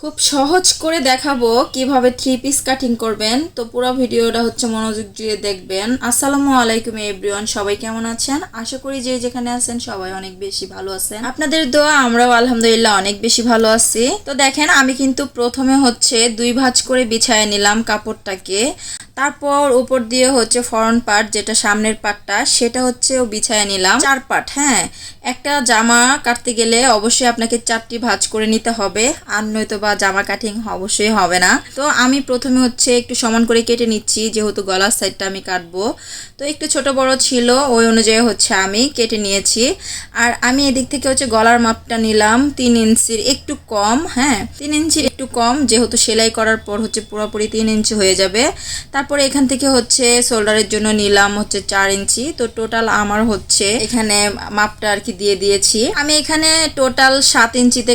খুব সহজ করে দেখাবো কীভাবে থ্রি পিস কাটিং করবেন। তো পুরো ভিডিওটা হচ্ছে মনোযোগ দিয়ে দেখবেন। আসসালামু আলাইকুম এভরিওয়ান সবাই কেমন আছেন? আশা করি যে যেখানে আছেন সবাই অনেক বেশি ভালো আছেন। আপনাদের দোয়া, আমরাও আলহামদুলিল্লাহ অনেক বেশি ভালো আছি। তো দেখেন, আমি কিন্তু প্রথমে হচ্ছে দুই ভাঁজ করে বিছায় নিলাম কাপড়টাকে। তারপর উপর দিয়ে হচ্ছে ফরন পার্ট যেটা সামনের পার্টটা সেটা হচ্ছে বিছায় নিলাম। চার পার্ট হ্যাঁ। একটা জামা কাটতে গেলে অবশ্যই আপনাকে চারটি ভাঁজ করে নিতে হবে, আর নয়তো বা জামা কাটিং অবশ্যই হবে না। তো আমি প্রথমে হচ্ছে একটু সমান করে কেটে নিচ্ছি, যেহেতু গলার সাইডটা আমি কাটবো। তো একটু ছোট বড় ছিল, ওই অনুযায়ী হচ্ছে আমি কেটে নিয়েছি। আর আমি এদিক থেকে হচ্ছে গলার মাপটা নিলাম তিন ইঞ্চির, একটু কম হ্যাঁ। তিন ইঞ্চির একটু কম, যেহেতু সেলাই করার পর হচ্ছে পুরোপুরি তিন ইঞ্চি হয়ে যাবে। তারপরে এখান থেকে হচ্ছে শোল্ডারের জন্য নিলাম হচ্ছে চার ইঞ্চি। তো টোটাল আমার হচ্ছে এখানে মাপটা আর কি দিয়ে দিয়েছি। আমি এখানে টোটাল সাত ইঞ্চিতে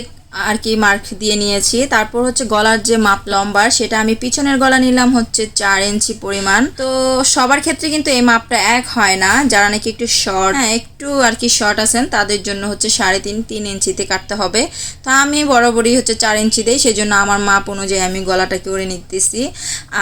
আর কি মার্ক দিয়ে নিয়েছি। তারপর হচ্ছে গলার যে মাপ লম্বার সেটা আমি পিছনের গলা নিলাম হচ্ছে চার ইঞ্চি পরিমাণ। তো সবার ক্ষেত্রে কিন্তু এই মাপটা এক হয় না। যারা নাকি একটু শর্ট হ্যাঁ একটু আর কি শর্ট আছেন, তাদের জন্য হচ্ছে সাড়ে তিন তিন ইঞ্চিতে কাটতে হবে। তো আমি বরাবরই হচ্ছে চার ইঞ্চি দেই, সেজন্য আমার মাপ অনুযায়ী আমি গলাটাকে করে নিতেছি।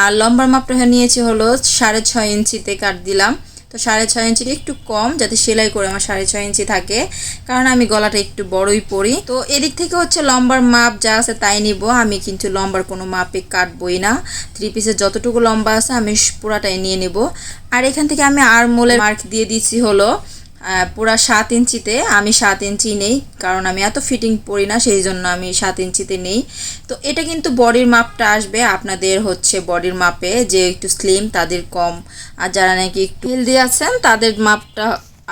আর লম্বার মাপটা নিয়েছি হলো সাড়ে ছয় ইঞ্চিতে কাট দিলাম। তো সাড়ে ছয় ইঞ্চির একটু কম যাতে সেলাই করে আমার সাড়ে ছয় ইঞ্চি থাকে। কারণ আমি গলাটা একটু বড়ই পরি। তো এদিক থেকে হচ্ছে লম্বার মাপ যা আছে তাই নিব। আমি কিন্তু লম্বার কোনো মাপে কাটবই না। থ্রি পিসের যতটুকু লম্বা আছে আমি পুরাটাই নিয়ে নেব। আর এখান থেকে আমি আর মোলের মার্ক দিয়ে দিচ্ছি হলো পুরা সাত ইঞ্চিতে, আমি সাত ইঞ্চি নেই, কারণ আমি এত ফিটিং পরি না, সেই জন্য আমি সাত ইঞ্চিতে নেই। তো এটা কিন্তু বডির মাপটা আসবে, আপনাদের হচ্ছে বডির মাপে, যে একটু স্লিম তাদের কম। আর যারা নাকি একটু হেলদি আছেন, তাদের মাপটা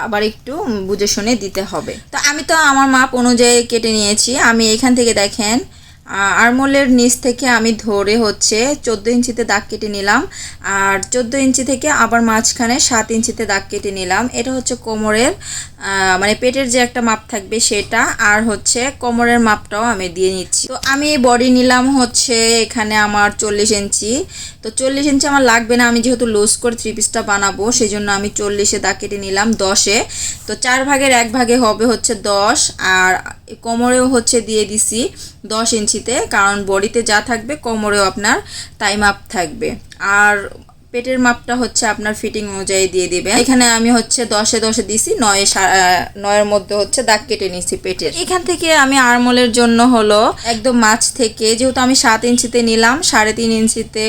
আবার একটু বুঝে শুনে দিতে হবে। তো আমি তো আমার মাপ অনুযায়ী কেটে নিয়েছি। আমি এখান থেকে দেখেন আরমোলের নিচ থেকে আমি ধরে হচ্ছে চোদ্দ ইঞ্চিতে দাগ কেটে নিলাম। আর চোদ্দ ইঞ্চি থেকে আবার মাঝখানে সাত ইঞ্চিতে দাগ কেটে নিলাম। এটা হচ্ছে কোমরের মানে পেটের যে একটা মাপ থাকবে সেটা। আর হচ্ছে কোমরের মাপটাও আমি দিয়ে নিচ্ছি। তো আমি বডি নিলাম হচ্ছে এখানে আমার চল্লিশ ইঞ্চি। তো চল্লিশ ইঞ্চি আমার লাগবে না। আমি যেহেতু লুজ করে থ্রি পিসটা বানাবো সেই জন্য আমি চল্লিশে দাগ কেটে নিলাম দশে। তো চার ভাগের এক ভাগে হবে হচ্ছে দশ। আর কোমরেও হচ্ছে দিয়ে দিছি দশ ইঞ্চিতে, কারণ বডিতে যা থাকবে কোমরেও আপনার তাই মাপ থাকবে। আর পেটের মাপটা হচ্ছে আপনার ফিটিং অনুযায়ী দিয়ে দিবেন। এখানে আমি হচ্ছে দশে দশে দিছি, নয়ে নয়ের মধ্যে হচ্ছে দাগ কেটে নিছি পেটের। এখান থেকে আমি আরমোলের জন্য হলো একদম মাছ থেকে, যেহেতু আমি সাত ইঞ্চিতে নিলাম, সাড়ে তিন ইঞ্চিতে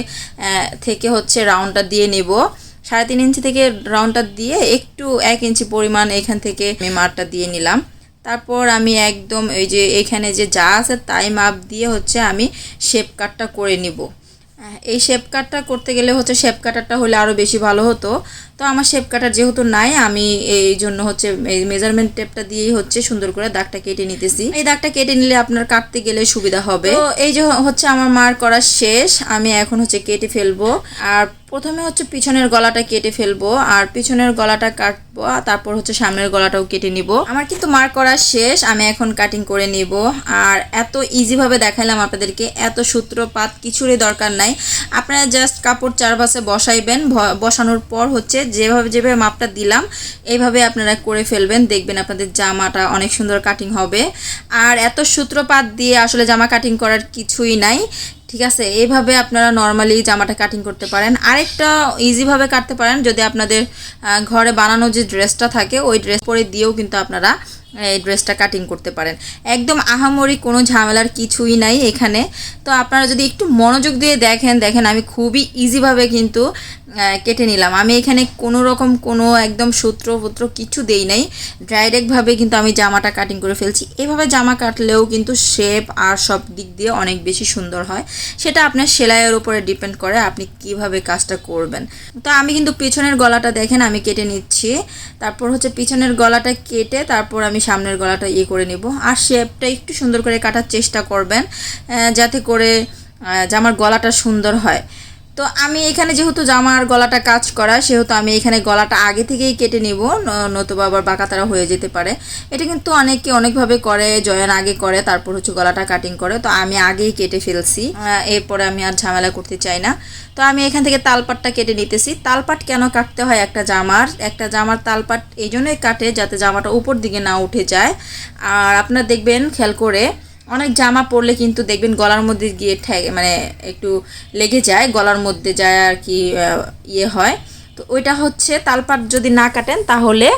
থেকে হচ্ছে রাউন্ডটা দিয়ে নেব। সাড়ে তিন ইঞ্চি থেকে রাউন্ডটা দিয়ে একটু এক ইঞ্চি পরিমাণ এখান থেকে আমি মারটা দিয়ে নিলাম। তারপর আমি একদম এই যে এখানে যে যা আছে তাই মাপ দিয়ে হচ্ছে আমি শেপ কাটটা করে নিব। এই শেপ কাটটা করতে গেলে হচ্ছে শেপ কাটারটা হলে আরও বেশি ভালো হতো। তো আমার শেপ কাটার যেহেতু নাই, আমি এই জন্য হচ্ছে এই মেজারমেন্ট টেপটা দিয়েই হচ্ছে সুন্দর করে দাগটা কেটে নিতেছি। এই দাগটা কেটে নিলে আপনার কাটতে গেলে সুবিধা হবে। তো এই যে হচ্ছে আমার মার করা শেষ, আমি এখন হচ্ছে কেটে ফেলব। আর প্রথমে হচ্ছে পিছনের গলাটা কেটে ফেলব, আর পিছনের গলাটা কাটবো তারপর হচ্ছে সামনের গলাটাও কেটে নিব। আমার কিন্তু মার করা শেষ, আমি এখন কাটিং করে নিব। আর এত ইজিভাবে দেখালাম আপনাদেরকে, এত সূত্রপাত, কিছুরই দরকার নাই। আপনারা জাস্ট কাপড় চারপাশে বসাইবেন বসানোর পর হচ্ছে যেভাবে যেভাবে মাপটা দিলাম এইভাবে আপনারা করে ফেলবেন। দেখবেন আপনাদের জামাটা অনেক সুন্দর কাটিং হবে। আর এত সূত্রপাত দিয়ে আসলে জামা কাটিং করার কিছুই নাই, ঠিক আছে? এইভাবে আপনারা নর্মালি জামাটা কাটিং করতে পারেন। আরেকটা ইজিভাবে কাটতে পারেন, যদি আপনাদের ঘরে বানানো যে ড্রেসটা থাকে, ওই ড্রেস পরে দিয়েও কিন্তু আপনারা এই ড্রেসটা কাটিং করতে পারেন। একদম আহামরি কোনো ঝামেলার কিছুই নাই এখানে। তো আপনারা যদি একটু মনোযোগ দিয়ে দেখেন দেখেন আমি খুবই ইজিভাবে কিন্তু কেটে নিলাম। আমি এখানে কোনো রকম কোনো একদম সূত্র পুত্র কিছু দেই নাই। ডাইরেক্টভাবে কিন্তু আমি জামাটা কাটিং করে ফেলছি। এভাবে জামা কাটলেও কিন্তু শেপ আর সব দিক দিয়ে অনেক বেশি সুন্দর হয়। সেটা আপনার সেলাইয়ের উপরে ডিপেন্ড করে আপনি কীভাবে কাজটা করবেন। তো আমি কিন্তু পিছনের গলাটা দেখেন, আমি কেটে নিচ্ছি। তারপর হচ্ছে পিছনের গলাটা কেটে তারপর আমি সামনের গলাটা ইয়ে করে নেব। আর শেপটা একটু সুন্দর করে কাটার চেষ্টা করবেন যাতে করে জামার গলাটা সুন্দর হয়। তো আমি এখানে যেহেতু জামার গলাটা কাজ করা, সেহেতু আমি এখানে গলাটা আগে থেকেই কেটে নিব নতুবা আবার বাঁকাতারা হয়ে যেতে পারে। এটা কিন্তু অনেকে অনেকভাবে করে, জয়েন আগে করে, তারপর হচ্ছে গলাটা কাটিং করে। তো আমি আগেই কেটে ফেলছি। এরপরে আমি আর ঝামেলা করতে চাই না। তো আমি এখান থেকে তালপাটটা কেটে নিতেছি। তালপাট কেন কাটতে হয় একটা জামার? একটা জামার তালপাট এই জন্যই কাটে যাতে জামাটা উপর দিকে না উঠে যায়। আর আপনারা দেখবেন, খেয়াল করে অনেক জামা পরলে কিন্তু দেখবেন গলার মধ্যে গিয়ে ঠেক মানে একটু লেগে যায়, গলার মধ্যে যায় আর কি ইয়ে হয়। তো ওইটা হচ্ছে তালপাট যদি না কাটেন তাহলে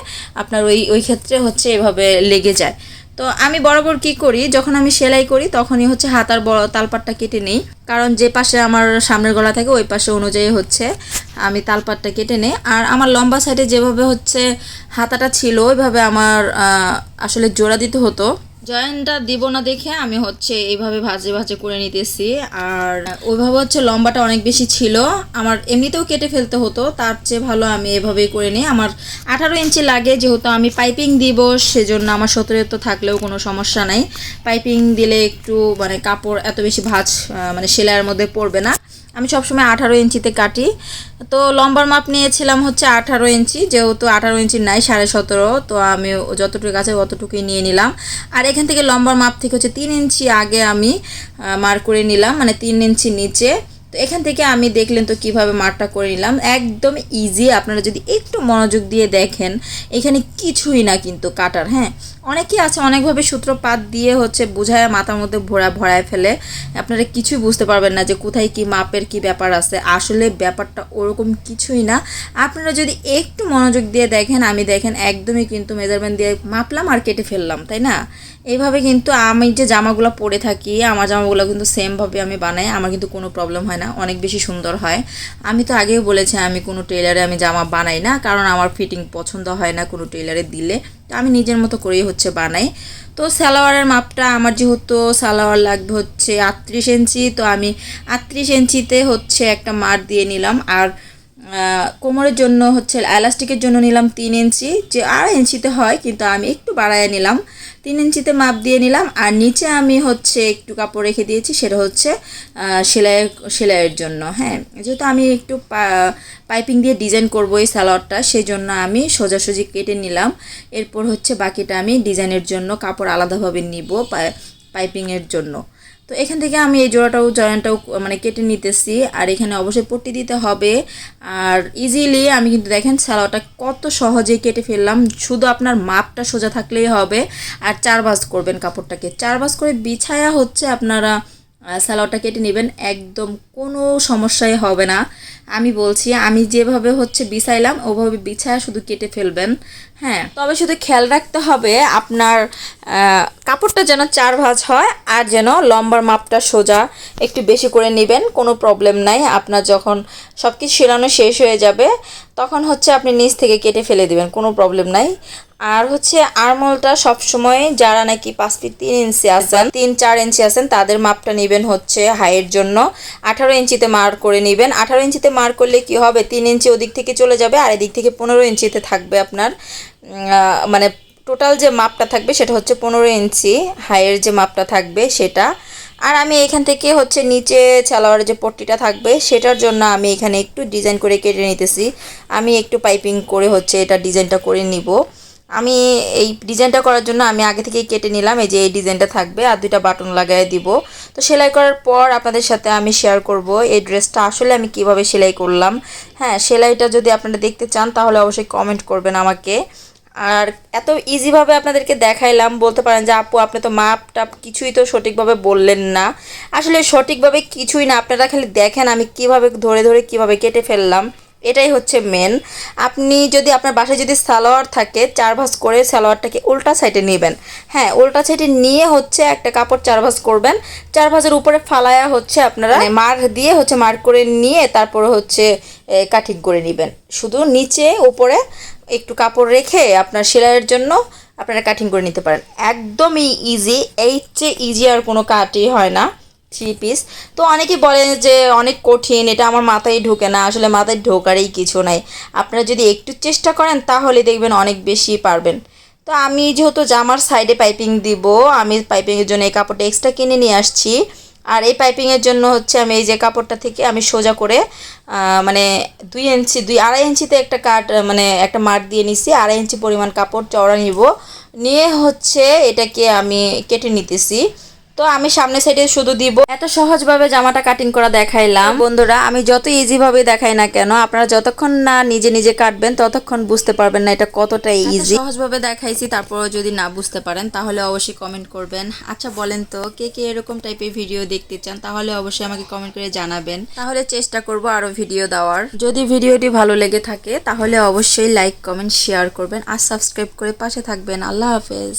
আপনার ওই ওই ক্ষেত্রে হচ্ছে এভাবে লেগে যায়। তো আমি বরাবর কি করি, যখন আমি সেলাই করি তখনই হচ্ছে হাতার বড় তালপাটটা কেটে নিই। কারণ যে পাশে আমার সামনের গলা থাকে ওই পাশে অনুযায়ী হচ্ছে আমি তালপাটটা কেটে নিই। আর আমার লম্বা সাইডে যেভাবে হচ্ছে হাতাটা ছিল, ওইভাবে আমার আসলে জোড়া দিতে হতো। জয়েন্টটা দিব না দেখে আমি হচ্ছে এইভাবে ভাজে ভাজে করে নিতেছি। আর ওইভাবে হচ্ছে লম্বাটা অনেক বেশি ছিল। আমার এমনিতেও কেটে ফেলতে হতো, তার চেয়ে ভালো আমি এভাবেই করে নিই। আমার আঠারো ইঞ্চি লাগে, যেহেতু আমি পাইপিং দিব, সেজন্য আমার সতেরো তো থাকলেও কোনো সমস্যা নাই। পাইপিং দিলে একটু মানে কাপড় এত বেশি ভাঁজ মানে সেলাইয়ের মধ্যে পড়বে না। আমি সবসময় আঠারো ইঞ্চিতে কাটি। তো লম্বার মাপ নিয়েছিলাম হচ্ছে আঠারো ইঞ্চি, যেহেতু আঠারো ইঞ্চি নাই, সাড়ে সতেরো, তো আমি যতটুকু আছে অতটুকুই নিয়ে নিলাম। আর এখান থেকে লম্বার মাপ থেকে হচ্ছে তিন ইঞ্চি আগে আমি মার করে নিলাম মানে তিন ইঞ্চি নিচে। তো এখান থেকে আমি দেখলেন তো কীভাবে মারটা করে নিলাম। একদম ইজি আপনারা যদি একটু মনোযোগ দিয়ে দেখেন, এখানে কিছুই না কিন্তু কাটার হ্যাঁ? অনেকেই আছে, অনেকভাবে সূত্রপাত দিয়ে হচ্ছে বুঝায়, মাথার মধ্যে ভরা ভরায় ফেলে। আপনারা কিছুই বুঝতে পারবেন না যে কোথায় কি মাপের কি ব্যাপার আছে। আসলে ব্যাপারটা ওরকম কিছুই না। আপনারা যদি একটু মনোযোগ দিয়ে দেখেন, আমি দেখেন একদমই কিন্তু মেজারমেন্ট দিয়ে মাপলাম আর কেটে ফেললাম, তাই না? এইভাবে কিন্তু আমি যে জামাগুলো পরে থাকি, আমার জামাগুলো কিন্তু সেমভাবে আমি বানাই, আমার কিন্তু কোনো প্রবলেম হয় না। অনেক বেশি সুন্দর হয়। আমি তো আগেও বলেছি, আমি কোনো টেলারে আমি জামা বানাই না, কারণ আমার ফিটিং পছন্দ হয় না কোনো টেলারে দিলে। তো আমি নিজের মতো করেই হচ্ছে বানাই। তো সালোয়ারের মাপটা, আমার যেহেতু সালোয়ার লাগবে হচ্ছে আটত্রিশ ইঞ্চি, তো আমি আটত্রিশ ইঞ্চিতে হচ্ছে একটা মার দিয়ে নিলাম। আর কোমরের জন্য হচ্ছে, এলাস্টিকের জন্য নিলাম তিন ইঞ্চি। যে আড়াই ইঞ্চিতে হয়, কিন্তু আমি একটু বাড়ায় নিলাম। তিন ইঞ্চিতে মাপ দিয়ে নিলাম, আর নিচে আমি হচ্ছে একটু কাপড় রেখে দিয়েছি, সেটা হচ্ছে সেলাইয়ের সেলাইয়ের জন্য হ্যাঁ। যেহেতু আমি একটু পাইপিং দিয়ে ডিজাইন করব এই সালোয়ারটা সেই জন্য আমি সোজাসুজি কেটে নিলাম। এরপর হচ্ছে বাকিটা আমি ডিজাইনের জন্য কাপড় আলাদাভাবে নিব পাইপিংয়ের জন্য। তো এখান থেকে আমি এই জোড়াটাও, জয়েন্টটাও মানে কেটে নিতেছি। আর এখানে অবশ্যই পট্টি দিতে হবে। আর ইজিলি আমি কিন্তু দেখেন সালোয়ারটা কত সহজে কেটে ফেললাম। শুধু আপনার মাপটা সোজা থাকলেই হবে। আর চার ভাঁজ করবেন কাপড়টাকে। চার ভাঁজ করে বিছায়া হচ্ছে আপনারা সালোয়ারটা কেটে নেবেন, একদম কোনো সমস্যাই হবে না। আমি বলছি, আমি যেভাবে হচ্ছে বিছাইলাম, ওভাবে বিছায়া শুধু কেটে ফেলবেন। হ্যাঁ তবে শুধু খেয়াল রাখতে হবে আপনার কাপড়টা যেন চার ভাঁজ হয় আর যেন লম্বার মাপটা সোজা একটু বেশি করে নেবেন, কোনো প্রবলেম নাই। আপনার যখন সব কিছু সেরানো শেষ হয়ে যাবে, তখন হচ্ছে আপনি নিচ থেকে কেটে ফেলে দেবেন, কোনো প্রবলেম নাই। আর হচ্ছে আরমলটা সবসময় যারা নাকি পাঁচ ফিট তিন ইঞ্চি আছেন, তিন চার ইঞ্চি আছেন, তাদের মাপটা নেবেন হচ্ছে হাইয়ের জন্য। আঠারো ইঞ্চিতে মার করে নেবেন। আঠারো ইঞ্চিতে মার করলে কি হবে? তিন ইঞ্চি ওদিক থেকে চলে যাবে আর এদিক থেকে পনেরো ইঞ্চিতে থাকবে আপনার মানে টোটাল যে মাপটা থাকবে সেটা হচ্ছে পনেরো ইঞ্চি, হাইয়ের যে মাপটা থাকবে সেটা। আর আমি এখান থেকে হচ্ছে নিচে সালোয়ারের যে পট্টিটা থাকবে সেটার জন্য আমি এখানে একটু ডিজাইন করে কেটে নিতেছি। আমি একটু পাইপিং করে হচ্ছে এটা ডিজাইনটা করে নিব। আমি এই ডিজাইনটা করার জন্য আমি আগে থেকেই কেটে নিলাম, এই যে এই ডিজাইনটা থাকবে, আর দুইটা বাটন লাগাই দিব। তো সেলাই করার পর আপনাদের সাথে আমি শেয়ার করব এই ড্রেসটা আসলে আমি কীভাবে সেলাই করলাম। হ্যাঁ সেলাইটা যদি আপনারা দেখতে চান, তাহলে অবশ্যই কমেন্ট করবেন আমাকে। আর এত ইজিভাবে আপনাদেরকে দেখাইলাম, বলতে পারেন যে, আপু, আপনি তো মাপ টাপ কিছুই তো সঠিকভাবে বললেন না। আসলে সঠিকভাবে কিছুই না, আপনারা খালি দেখেন আমি কীভাবে ধরে ধরে কীভাবে কেটে ফেললাম। এটাই হচ্ছে মেন আপনি যদি আপনার বাসায় যদি সালোয়ার থাকে, চার ভাঁজ করে সালোয়ারটাকে উল্টা সাইডে নেবেন। হ্যাঁ উল্টা সাইডে নিয়ে হচ্ছে একটা কাপড় চার ভাঁজ করবেন। চার ভাঁজের উপরে ফালায়া হচ্ছে আপনারা মার্ক দিয়ে হচ্ছে মার্ক করে নিয়ে তারপরে হচ্ছে কাটিং করে নেবেন। শুধু নিচে, উপরে একটু কাপড় রেখে আপনার সেলাইয়ের জন্য আপনারা কাটিং করে নিতে পারেন। একদমই ইজি এই চেয়ে ইজি আর কোনো কাটই হয় না। থ্রি পিস তো অনেকেই বলেন যে অনেক কঠিন, এটা আমার মাথায় ঢোকে না, আসলে মাথায় ঢোকারই কিছু নাই। আপনারা যদি একটু চেষ্টা করেন, তাহলে দেখবেন অনেক বেশি পারবেন। তো আমি যেহেতু জামার সাইডে পাইপিং দিব, আমি পাইপিংয়ের জন্য এই কাপড়টা এক্সট্রা কিনে নিয়ে আসছি। আর এই পাইপিংয়ের জন্য হচ্ছে আমি এই যে কাপড়টা থেকে আমি সোজা করে মানে দুই ইঞ্চি, দুই আড়াই ইঞ্চিতে একটা কাট মানে একটা মার দিয়ে নিছি, আড়াই ইঞ্চি পরিমাণ কাপড় চওড়া নিব। নিয়ে হচ্ছে এটাকে আমি কেটে নিতেছি। তো আমি সামনে সাইডে শুধু দিব। এত সহজভাবে জামাটা কাটিং করা দেখাইলাম। বন্ধুরা আমি যত ইজি ভাবে দেখাই না কেন আপনারা যতক্ষণ না নিজে নিজে কাটবেন ততক্ষণ বুঝতে পারবেন না এটা কতটা ইজি সহজভাবে দেখাইছি তারপরও যদি না বুঝতে পারেন তাহলে অবশ্যই কমেন্ট করবেন। আচ্ছা বলেন তো কে কে এরকম টাইপের ভিডিও দেখতে চান তাহলে অবশ্যই আমাকে কমেন্ট করে জানাবেন। তাহলে চেষ্টা করব আরও ভিডিও দেওয়ার। যদি ভিডিওটি ভালো লেগে থাকে তাহলে অবশ্যই লাইক কমেন্ট শেয়ার করবেন আর সাবস্ক্রাইব করে পাশে থাকবেন। আল্লাহ হাফেজ।